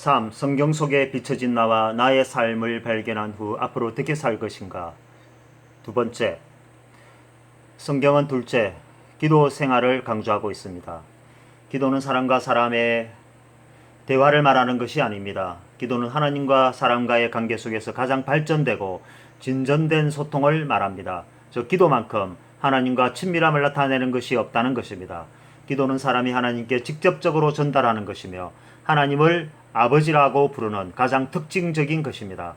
3. 성경 속에 비춰진 나와 나의 삶을 발견한 후 앞으로 어떻게 살 것인가? 두 번째, 성경은 둘째, 기도 생활을 강조하고 있습니다. 기도는 사람과 사람의 대화를 말하는 것이 아닙니다. 기도는 하나님과 사람과의 관계 속에서 가장 발전되고 진전된 소통을 말합니다. 저 기도만큼 하나님과 친밀함을 나타내는 것이 없다는 것입니다. 기도는 사람이 하나님께 직접적으로 전달하는 것이며 하나님을 아버지라고 부르는 가장 특징적인 것입니다.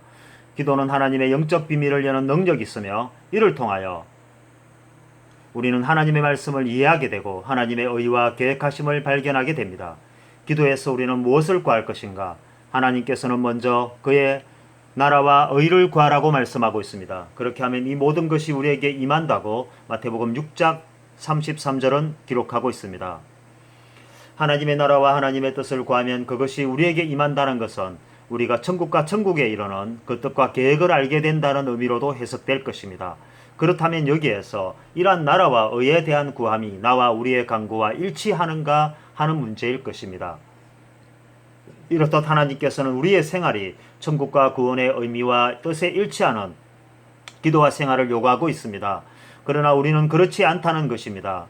기도는 하나님의 영적 비밀을 여는 능력이 있으며 이를 통하여 우리는 하나님의 말씀을 이해하게 되고 하나님의 의와 계획하심을 발견하게 됩니다. 기도에서 우리는 무엇을 구할 것인가? 하나님께서는 먼저 그의 나라와 의를 구하라고 말씀하고 있습니다. 그렇게 하면 이 모든 것이 우리에게 임한다고 마태복음 6장 33절은 기록하고 있습니다. 하나님의 나라와 하나님의 뜻을 구하면 그것이 우리에게 임한다는 것은 우리가 천국과 천국에 이르는 그 뜻과 계획을 알게 된다는 의미로도 해석될 것입니다. 그렇다면 여기에서 이러한 나라와 의에 대한 구함이 나와 우리의 강구와 일치하는가 하는 문제일 것입니다. 이렇듯 하나님께서는 우리의 생활이 천국과 구원의 의미와 뜻에 일치하는 기도와 생활을 요구하고 있습니다. 그러나 우리는 그렇지 않다는 것입니다.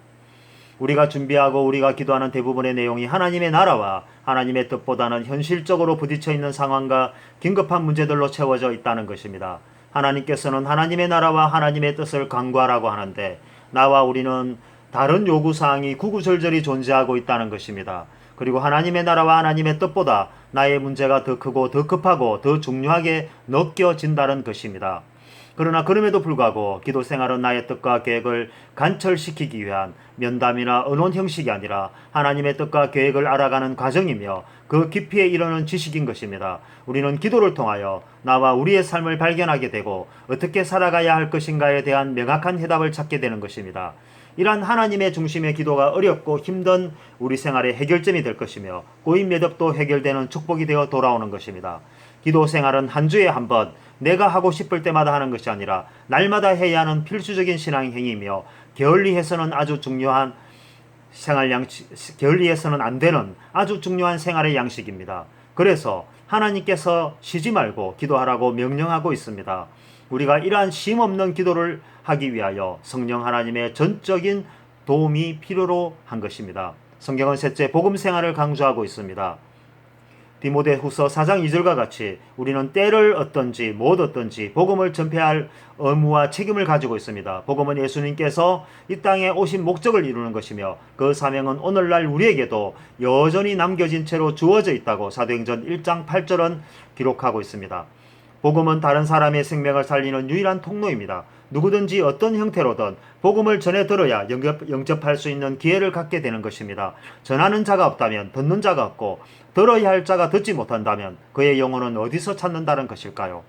우리가 준비하고 우리가 기도하는 대부분의 내용이 하나님의 나라와 하나님의 뜻보다는 현실적으로 부딪혀 있는 상황과 긴급한 문제들로 채워져 있다는 것입니다. 하나님께서는 하나님의 나라와 하나님의 뜻을 강구하라고 하는데 나와 우리는 다른 요구 사항이 구구절절히 존재하고 있다는 것입니다. 그리고 하나님의 나라와 하나님의 뜻보다 나의 문제가 더 크고 더 급하고 더 중요하게 느껴진다는 것입니다. 그러나 그럼에도 불구하고 기도 생활은 나의 뜻과 계획을 관철시키기 위한 면담이나 언론 형식이 아니라 하나님의 뜻과 계획을 알아가는 과정이며 그 깊이에 이르는 지식인 것입니다. 우리는 기도를 통하여 나와 우리의 삶을 발견하게 되고 어떻게 살아가야 할 것인가에 대한 명확한 해답을 찾게 되는 것입니다. 이러한 하나님의 중심의 기도가 어렵고 힘든 우리 생활의 해결점이 될 것이며 고인 매듭도 해결되는 축복이 되어 돌아오는 것입니다. 기도 생활은 한 주에 한 번 내가 하고 싶을 때마다 하는 것이 아니라 날마다 해야 하는 필수적인 신앙 행위이며 게을리해서는 아주 중요한 생활 양식, 게을리해서는 안 되는 아주 중요한 생활의 양식입니다. 그래서 하나님께서 쉬지 말고 기도하라고 명령하고 있습니다. 우리가 이러한 쉼 없는 기도를 하기 위하여 성령 하나님의 전적인 도움이 필요로 한 것입니다. 성경은 셋째 복음 생활을 강조하고 있습니다. 디모데 후서 4장 2절과 같이 우리는 때를 어떤지 못 어떤지 복음을 전폐해야 할 의무와 책임을 가지고 있습니다. 복음은 예수님께서 이 땅에 오신 목적을 이루는 것이며 그 사명은 오늘날 우리에게도 여전히 남겨진 채로 주어져 있다고 사도행전 1장 8절은 기록하고 있습니다. 복음은 다른 사람의 생명을 살리는 유일한 통로입니다. 누구든지 어떤 형태로든 복음을 전해 들어야 영접, 영접 할 수 있는 기회를 갖게 되는 것입니다. 전하는 자가 없다면 듣는 자가 없고 들어야 할 자가 듣지 못한다면 그의 영혼은 어디서 찾는다는 것일까요?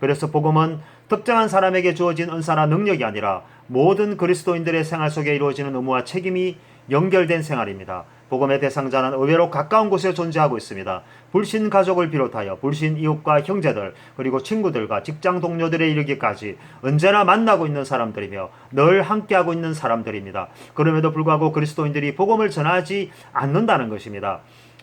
그래서 복음은 특정한 사람에게 주어진 은사나 능력이 아니라 모든 그리스도인들의 생활 속에 이루어지는 의무와 책임이 연결된 생활입니다. 복음의 대상자는 의외로 가까운 곳에 존재하고 있습니다. 불신 가족을 비롯하여 불신 이웃과 형제들 그리고 친구들과 직장 동료들에 이르기까지 언제나 만나고 있는 사람들이며 늘 함께하고 있는 사람들입니다. 그럼에도 불구하고 그리스도인들이 복음을 전하지 않는다는 것입니다.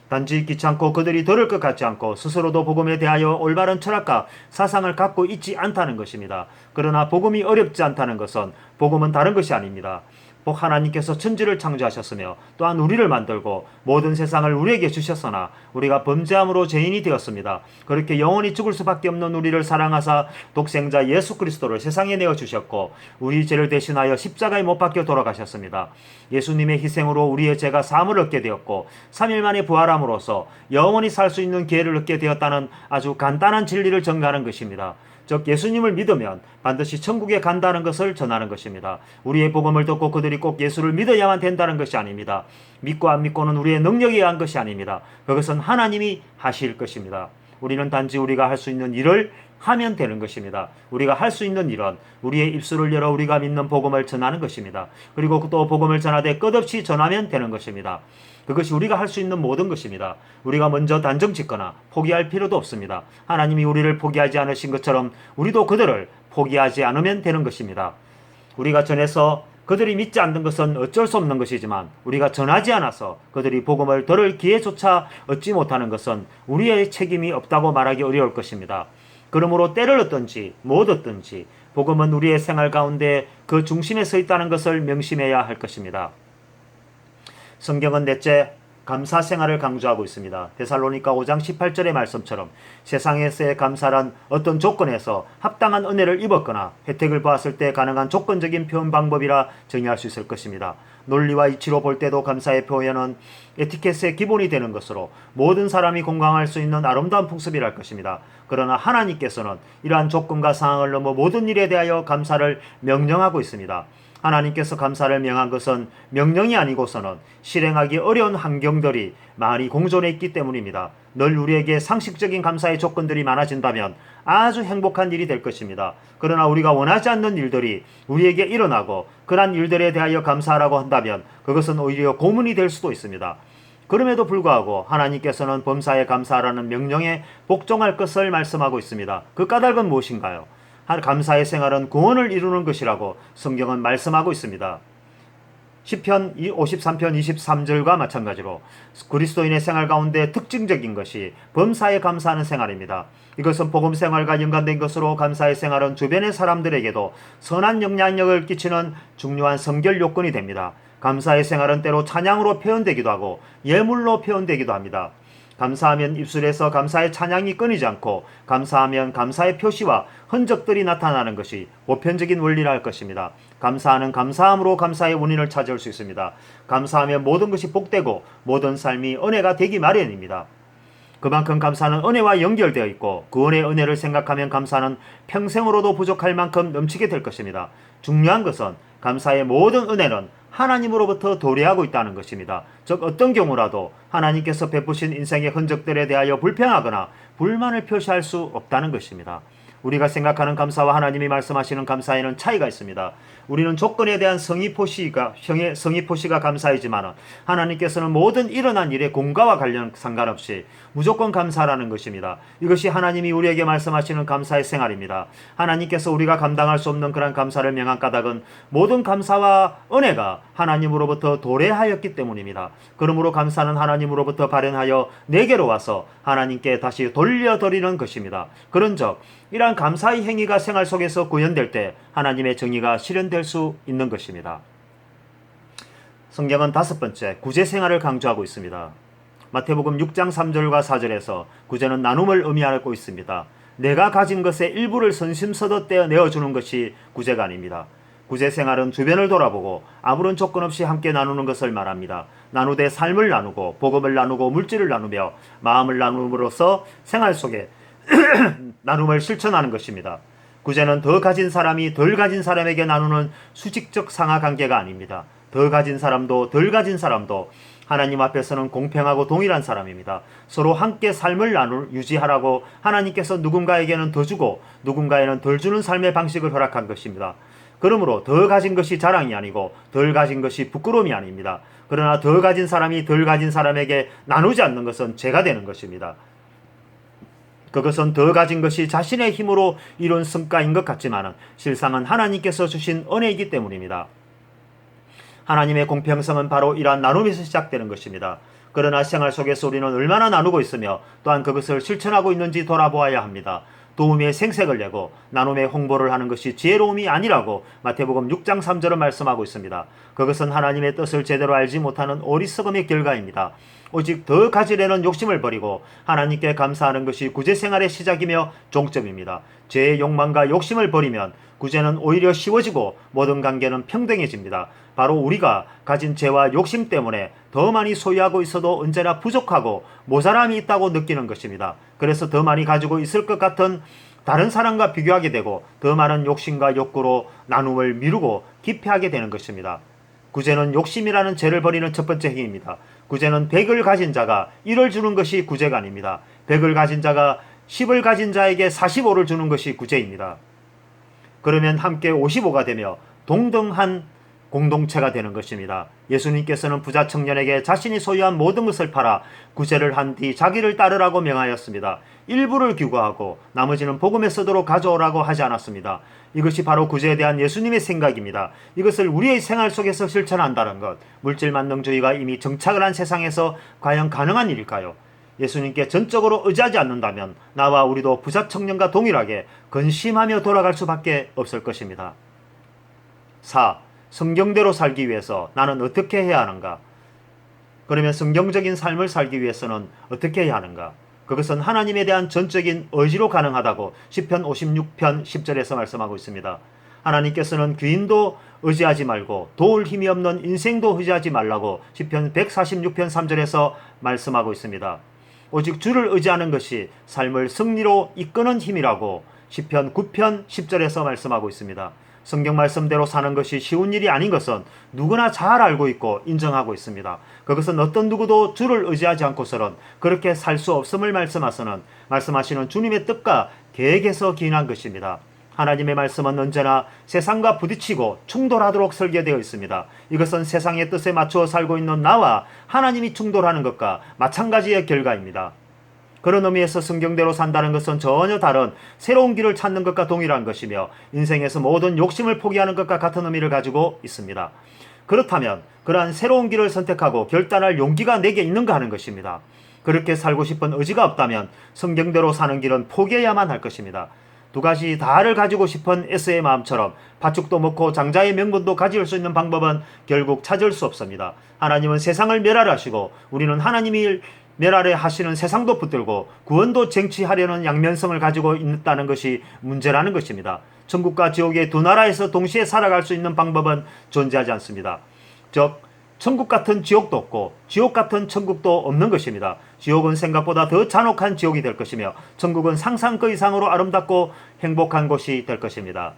단지 귀찮고 그들이 들을 것 같지 않고 스스로도 복음에 대하여 올바른 철학과 사상을 갖고 있지 않다는 것입니다. 그러나 복음이 어렵지 않다는 것은 복음은 다른 것이 아닙니다. 복 하나님께서 천지를 창조하셨으며 또한 우리를 만들고 모든 세상을 우리에게 주셨으나 우리가 범죄함으로 죄인이 되었습니다. 그렇게 영원히 죽을 수밖에 없는 우리를 사랑하사 독생자 예수 그리스도를 세상에 내어 주셨고 우리 죄를 대신하여 십자가에 못 박혀 돌아가셨습니다. 예수님의 희생으로 우리의 죄가 사함을 얻게 되었고 3일 만에 부활함으로써 영원히 살 수 있는 기회를 얻게 되었다는 아주 간단한 진리를 전가하는 것입니다. 즉 예수님을 믿으면 반드시 천국에 간다는 것을 전하는 것입니다. 우리의 복음을 듣고 그들이 꼭 예수를 믿어야만 된다는 것이 아닙니다. 믿고 안 믿고는 우리의 능력에 의한 것이 아닙니다. 그것은 하나님이 하실 것입니다. 우리는 단지 우리가 할 수 있는 일을 하면 되는 것입니다. 우리가 할 수 있는 일은 우리의 입술을 열어 우리가 믿는 복음을 전하는 것입니다. 그리고 또 복음을 전하되 끝없이 전하면 되는 것입니다. 그것이 우리가 할 수 있는 모든 것입니다. 우리가 먼저 단정 짓거나 포기할 필요도 없습니다. 하나님이 우리를 포기하지 않으신 것처럼 우리도 그들을 포기하지 않으면 되는 것입니다. 우리가 전해서 그들이 믿지 않는 것은 어쩔 수 없는 것이지만 우리가 전하지 않아서 그들이 복음을 들을 기회조차 얻지 못하는 것은 우리의 책임이 없다고 말하기 어려울 것입니다. 그러므로 때를 얻든지 못 얻든지 복음은 우리의 생활 가운데 그 중심에 서 있다는 것을 명심해야 할 것입니다. 성경은 넷째 감사 생활을 강조하고 있습니다. 데살로니가 5장 18절의 말씀처럼 세상에서의 감사란 어떤 조건에서 합당한 은혜를 입었거나 혜택을 보았을 때 가능한 조건적인 표현 방법이라 정의할 수 있을 것입니다. 논리와 이치로 볼 때도 감사의 표현은 에티켓의 기본이 되는 것으로 모든 사람이 공감할 수 있는 아름다운 풍습이랄 것입니다. 그러나 하나님께서는 이러한 조건과 상황을 넘어 모든 일에 대하여 감사를 명령하고 있습니다. 하나님께서 감사를 명한 것은 명령이 아니고서는 실행하기 어려운 환경들이 많이 공존해 있기 때문입니다. 늘 우리에게 상식적인 감사의 조건들이 많아진다면 아주 행복한 일이 될 것입니다. 그러나 우리가 원하지 않는 일들이 우리에게 일어나고 그러한 일들에 대하여 감사하라고 한다면 그것은 오히려 고문이 될 수도 있습니다. 그럼에도 불구하고 하나님께서는 범사에 감사하라는 명령에 복종할 것을 말씀하고 있습니다. 그 까닭은 무엇인가요? 감사의 생활은 구원을 이루는 것이라고 성경은 말씀하고 있습니다. 10편 53편 23절과 마찬가지로 그리스도인의 생활 가운데 특징적인 것이 범사에 감사하는 생활입니다. 이것은 복음 생활과 연관된 것으로 감사의 생활은 주변의 사람들에게도 선한 영향력을 끼치는 중요한 성결 요건이 됩니다. 감사의 생활은 때로 찬양으로 표현되기도 하고 예물로 표현되기도 합니다. 감사하면 입술에서 감사의 찬양이 끊이지 않고 감사하면 감사의 표시와 흔적들이 나타나는 것이 보편적인 원리라 할 것입니다. 감사하는 감사함으로 감사의 원인을 찾을 수 있습니다. 감사하면 모든 것이 복되고 모든 삶이 은혜가 되기 마련입니다. 그만큼 감사는 은혜와 연결되어 있고 구원의 은혜를 생각하면 감사는 평생으로도 부족할 만큼 넘치게 될 것입니다. 중요한 것은 감사의 모든 은혜는 하나님으로부터 도래하고 있다는 것입니다. 즉 어떤 경우라도 하나님께서 베푸신 인생의 흔적들에 대하여 불평하거나 불만을 표시할 수 없다는 것입니다. 우리가 생각하는 감사와 하나님이 말씀하시는 감사에는 차이가 있습니다. 우리는 조건에 대한 성의 포시가 형의 성의 포시가 감사이지만 하나님께서는 모든 일어난 일의 공과와 관련 상관없이 무조건 감사라는 것입니다. 이것이 하나님이 우리에게 말씀하시는 감사의 생활입니다. 하나님께서 우리가 감당할 수 없는 그런 감사를 명한 까닭은 모든 감사와 은혜가 하나님으로부터 도래하였기 때문입니다. 그러므로 감사는 하나님으로부터 발현하여 내게로 와서 하나님께 다시 돌려드리는 것입니다. 그런즉 이러한 감사의 행위가 생활 속에서 구현될 때 하나님의 정의가 실현 될 수 있는 것입니다. 성경은 다섯 번째 구제 생활을 강조하고 있습니다. 마태복음 6장 3절과 4절에서 구제는 나눔을 의미하고 있습니다. 내가 가진 것의 일부를 선심서도 떼어 내어 주는 것이 구제가 아닙니다. 구제 생활은 주변을 돌아보고 아무런 조건 없이 함께 나누는 것을 말합니다. 나누되 삶을 나누고 복음을 나누고 물질을 나누며 마음을 나눔으로써 생활 속에 나눔을 실천하는 것입니다. 구제는 더 가진 사람이 덜 가진 사람에게 나누는 수직적 상하 관계가 아닙니다. 더 가진 사람도 덜 가진 사람도 하나님 앞에서는 공평하고 동일한 사람입니다. 서로 함께 삶을 나눌 유지하라고 하나님께서 누군가에게는 더 주고 누군가에는 덜 주는 삶의 방식을 허락한 것입니다. 그러므로 더 가진 것이 자랑이 아니고 덜 가진 것이 부끄러움이 아닙니다. 그러나 더 가진 사람이 덜 가진 사람에게 나누지 않는 것은 죄가 되는 것입니다. 그것은 더 가진 것이 자신의 힘으로 이룬 성과인 것 같지만 실상은 하나님께서 주신 은혜이기 때문입니다. 하나님의 공평성은 바로 이러한 나눔에서 시작되는 것입니다. 그러나 생활 속에서 우리는 얼마나 나누고 있으며 또한 그것을 실천하고 있는지 돌아보아야 합니다. 도움의 생색을 내고 나눔의 홍보를 하는 것이 지혜로움이 아니라고 마태복음 6장 3절은 말씀하고 있습니다. 그것은 하나님의 뜻을 제대로 알지 못하는 어리석음의 결과입니다. 오직 더 가지려는 욕심을 버리고 하나님께 감사하는 것이 구제 생활의 시작이며 종점입니다. 죄의 욕망과 욕심을 버리면 구제는 오히려 쉬워지고 모든 관계는 평등해집니다. 바로 우리가 가진 죄와 욕심 때문에 더 많이 소유하고 있어도 언제나 부족하고 모자람이 있다고 느끼는 것입니다. 그래서 더 많이 가지고 있을 것 같은 다른 사람과 비교하게 되고 더 많은 욕심과 욕구로 나눔을 미루고 기피하게 되는 것입니다. 구제는 욕심이라는 죄를 버리는 첫 번째 행위입니다. 구제는 100을 가진 자가 1을 주는 것이 구제가 아닙니다. 100을 가진 자가 10을 가진 자에게 45를 주는 것이 구제입니다. 그러면 함께 55가 되며 동등한 공동체가 되는 것입니다. 예수님께서는 부자 청년에게 자신이 소유한 모든 것을 팔아 구제를 한 뒤 자기를 따르라고 명하였습니다. 일부를 규구하고 나머지는 복음에 쓰도록 가져오라고 하지 않았습니다. 이것이 바로 구제에 대한 예수님의 생각입니다. 이것을 우리의 생활 속에서 실천한다는 것, 물질 만능주의가 이미 정착을 한 세상에서 과연 가능한 일일까요? 예수님께 전적으로 의지하지 않는다면 나와 우리도 부자 청년과 동일하게 근심하며 돌아갈 수밖에 없을 것입니다. 4. 성경대로 살기 위해서 나는 어떻게 해야 하는가? 그러면 성경적인 삶을 살기 위해서는 어떻게 해야 하는가? 그것은 하나님에 대한 전적인 의지로 가능하다고 10편 56편 10절에서 말씀하고 있습니다. 하나님께서는 귀인도 의지하지 말고 도울 힘이 없는 인생도 의지하지 말라고 10편 146편 3절에서 말씀하고 있습니다. 오직 주를 의지하는 것이 삶을 승리로 이끄는 힘이라고 10편 9편 10절에서 말씀하고 있습니다. 성경 말씀대로 사는 것이 쉬운 일이 아닌 것은 누구나 잘 알고 있고 인정하고 있습니다. 그것은 어떤 누구도 주를 의지하지 않고서는 그렇게 살 수 없음을 말씀하서는 말씀하시는 주님의 뜻과 계획에서 기인한 것입니다. 하나님의 말씀은 언제나 세상과 부딪히고 충돌하도록 설계되어 있습니다. 이것은 세상의 뜻에 맞추어 살고 있는 나와 하나님이 충돌하는 것과 마찬가지의 결과입니다. 그런 의미에서 성경대로 산다는 것은 전혀 다른 새로운 길을 찾는 것과 동일한 것이며 인생에서 모든 욕심을 포기하는 것과 같은 의미를 가지고 있습니다. 그렇다면 그러한 새로운 길을 선택하고 결단할 용기가 내게 있는가 하는 것입니다. 그렇게 살고 싶은 의지가 없다면 성경대로 사는 길은 포기해야만 할 것입니다. 두 가지 다를 가지고 싶은 에스의 마음처럼 팥죽도 먹고 장자의 명분도 가질 수 있는 방법은 결국 찾을 수 없습니다. 하나님은 세상을 멸하하시고 우리는 하나님이 멸하려 하시는 세상도 붙들고 구원도 쟁취하려는 양면성을 가지고 있다는 것이 문제라는 것입니다. 천국과 지옥의 두 나라에서 동시에 살아갈 수 있는 방법은 존재하지 않습니다. 즉 천국 같은 지옥도 없고 지옥 같은 천국도 없는 것입니다. 지옥은 생각보다 더 잔혹한 지옥이 될 것이며 천국은 상상 그 이상으로 아름답고 행복한 곳이 될 것입니다.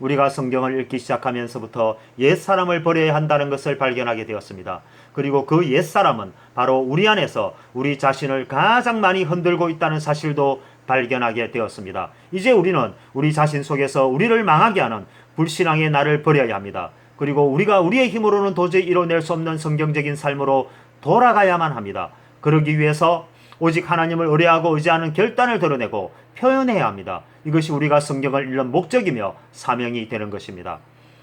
우리가 성경을 읽기 시작하면서부터 옛사람을 버려야 한다는 것을 발견하게 되었습니다. 그리고 그 옛사람은 바로 우리 안에서 우리 자신을 가장 많이 흔들고 있다는 사실도 발견하게 되었습니다. 이제 우리는 우리 자신 속에서 우리를 망하게 하는 불신앙의 나를 버려야 합니다. 그리고 우리가 우리의 힘으로는 도저히 이뤄낼 수 없는 성경적인 삶으로 돌아가야만 합니다. 그러기 위해서 오직 하나님을 의뢰하고 의지하는 결단을 드러내고 표현해야 합니다. 이것이 우리가 성경을 읽는 목적이며 사명이 되는 것입니다.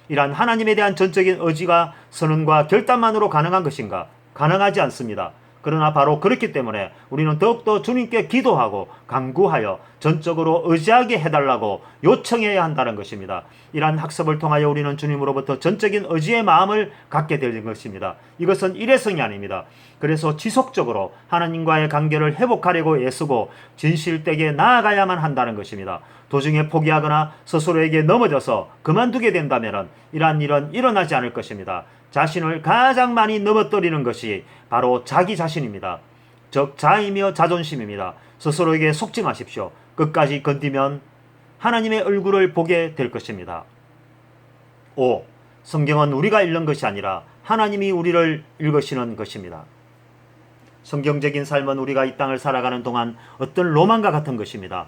이러한 하나님에 대한 전적인 의지가 선언과 결단만으로 가능한 것인가? 가능하지 않습니다. 그러나 바로 그렇기 때문에 우리는 더욱더 주님께 기도하고 강구하여 전적으로 의지하게 해달라고 요청해야 한다는 것입니다. 이러한 학습을 통하여 우리는 주님으로부터 전적인 의지의 마음을 갖게 되는 것입니다. 이것은 일회성이 아닙니다. 그래서 지속적으로 하나님과의 관계를 회복하려고 애쓰고 진실되게 나아가야만 한다는 것입니다. 도중에 포기하거나 스스로에게 넘어져서 그만두게 된다면 이러한 일은 일어나지 않을 것입니다. 자신을 가장 많이 넘어뜨리는 것이 바로 자기 자신입니다. 즉 자이며 자존심입니다. 스스로에게 속지 마십시오. 끝까지 건디면 하나님의 얼굴을 보게 될 것입니다. 5. 성경은 우리가 읽는 것이 아니라 하나님이 우리를 읽으시는 것입니다. 성경적인 삶은 우리가 이 땅을 살아가는 동안 어떤 로망과 같은 것입니다.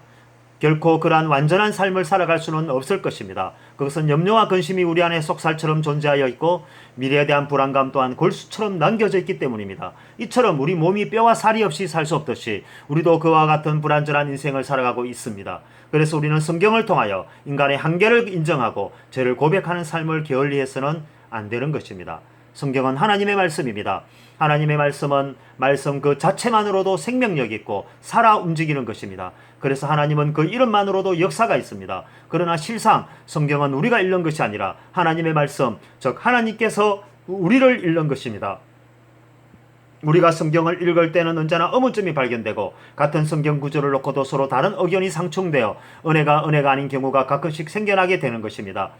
결코 그러한 완전한 삶을 살아갈 수는 없을 것입니다. 그것은 염려와 근심이 우리 안에 속살처럼 존재하여 있고 미래에 대한 불안감 또한 골수처럼 남겨져 있기 때문입니다. 이처럼 우리 몸이 뼈와 살이 없이 살 수 없듯이 우리도 그와 같은 불안전한 인생을 살아가고 있습니다. 그래서 우리는 성경을 통하여 인간의 한계를 인정하고 죄를 고백하는 삶을 게을리해서는 안 되는 것입니다. 성경은 하나님의 말씀입니다. 하나님의 말씀은 말씀 그 자체만으로도 생명력 있고 살아 움직이는 것입니다. 그래서 하나님은 그 이름만으로도 역사가 있습니다. 그러나 실상 성경은 우리가 읽는 것이 아니라 하나님의 말씀, 즉 하나님께서 우리를 읽는 것입니다. 우리가 성경을 읽을 때는 언제나 의문점이 발견되고 같은 성경 구절을 놓고도 서로 다른 의견이 상충되어 은혜가 은혜가 아닌 경우가 가끔씩 생겨나게 되는 것입니다.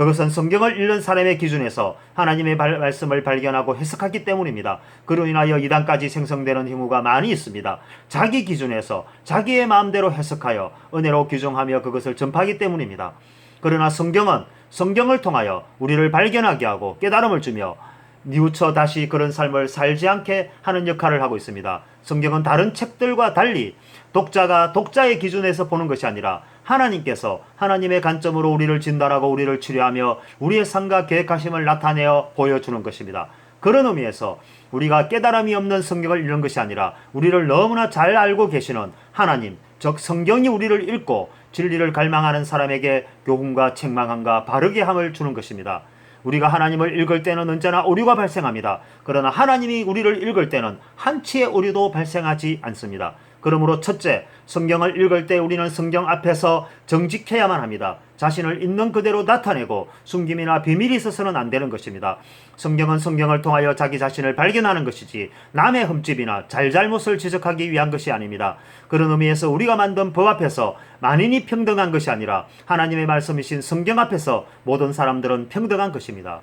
그것은 성경을 읽는 사람의 기준에서 하나님의 발, 말씀을 발견하고 해석하기 때문입니다. 그로 인하여 이단까지 생성되는 행위가 많이 있습니다. 자기 기준에서 자기의 마음대로 해석하여 은혜로 규정하며 그것을 전파하기 때문입니다. 그러나 성경은 성경을 통하여 우리를 발견하게 하고 깨달음을 주며 뉘우쳐 다시 그런 삶을 살지 않게 하는 역할을 하고 있습니다. 성경은 다른 책들과 달리 독자가 독자의 기준에서 보는 것이 아니라 하나님께서 하나님의 관점으로 우리를 진단하고 우리를 치료하며 우리의 삶과 계획하심을 나타내어 보여주는 것입니다. 그런 의미에서 우리가 깨달음이 없는 성경을 읽는 것이 아니라 우리를 너무나 잘 알고 계시는 하나님, 즉 성경이 우리를 읽고 진리를 갈망하는 사람에게 교훈과 책망함과 바르게 함을 주는 것입니다. 우리가 하나님을 읽을 때는 언제나 오류가 발생합니다. 그러나 하나님이 우리를 읽을 때는 한치의 오류도 발생하지 않습니다. 그러므로 첫째, 성경을 읽을 때 우리는 성경 앞에서 정직해야만 합니다. 자신을 있는 그대로 나타내고 숨김이나 비밀이 있어서는 안 되는 것입니다. 성경은 성경을 통하여 자기 자신을 발견하는 것이지 남의 흠집이나 잘잘못을 지적하기 위한 것이 아닙니다. 그런 의미에서 우리가 만든 법 앞에서 만인이 평등한 것이 아니라 하나님의 말씀이신 성경 앞에서 모든 사람들은 평등한 것입니다.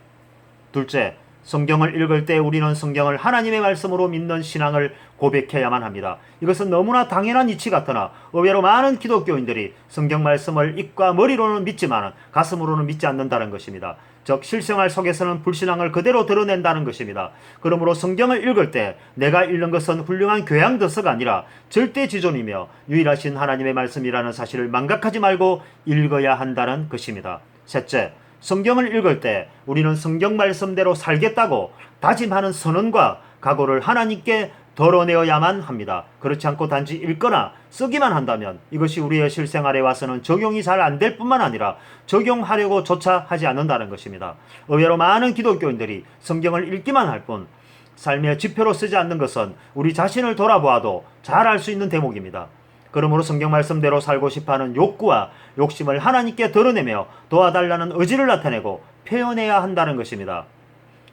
둘째, 성경을 읽을 때 우리는 성경을 하나님의 말씀으로 믿는 신앙을 고백해야만 합니다. 이것은 너무나 당연한 이치 같으나 의외로 많은 기독교인들이 성경 말씀을 입과 머리로는 믿지만 가슴으로는 믿지 않는다는 것입니다. 즉 실생활 속에서는 불신앙을 그대로 드러낸다는 것입니다. 그러므로 성경을 읽을 때 내가 읽는 것은 훌륭한 교양 덕서가 아니라 절대 지존이며 유일하신 하나님의 말씀이라는 사실을 망각하지 말고 읽어야 한다는 것입니다. 셋째, 성경을 읽을 때 우리는 성경 말씀대로 살겠다고 다짐하는 선언과 각오를 하나님께 덜어내어야만 합니다. 그렇지 않고 단지 읽거나 쓰기만 한다면 이것이 우리의 실생활에 와서는 적용이 잘 안 될 뿐만 아니라 적용하려고 조차 하지 않는다는 것입니다. 의외로 많은 기독교인들이 성경을 읽기만 할 뿐 삶의 지표로 쓰지 않는 것은 우리 자신을 돌아보아도 잘 알 수 있는 대목입니다. 그러므로 성경 말씀대로 살고 싶어하는 욕구와 욕심을 하나님께 드러내며 도와달라는 의지를 나타내고 표현해야 한다는 것입니다.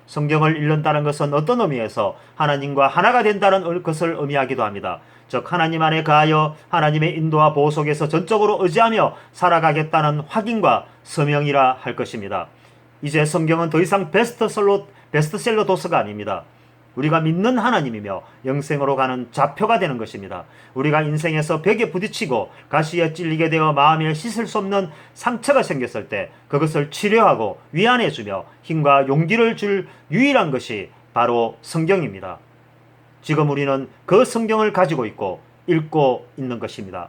성경을 읽는다는 것은 어떤 의미에서 하나님과 하나가 된다는 것을 의미하기도 합니다. 즉 하나님 안에 가하여 하나님의 인도와 보호 속에서 전적으로 의지하며 살아가겠다는 확인과 서명이라 할 것입니다. 이제 성경은 더 이상 베스트셀러, 베스트셀러 도서가 아닙니다. 우리가 믿는 하나님이며 영생으로 가는 좌표가 되는 것입니다. 우리가 인생에서 벽에 부딪히고 가시에 찔리게 되어 마음에 씻을 수 없는 상처가 생겼을 때 그것을 치료하고 위안해 주며 힘과 용기를 줄 유일한 것이 바로 성경입니다. 지금 우리는 그 성경을 가지고 있고 읽고 있는 것입니다.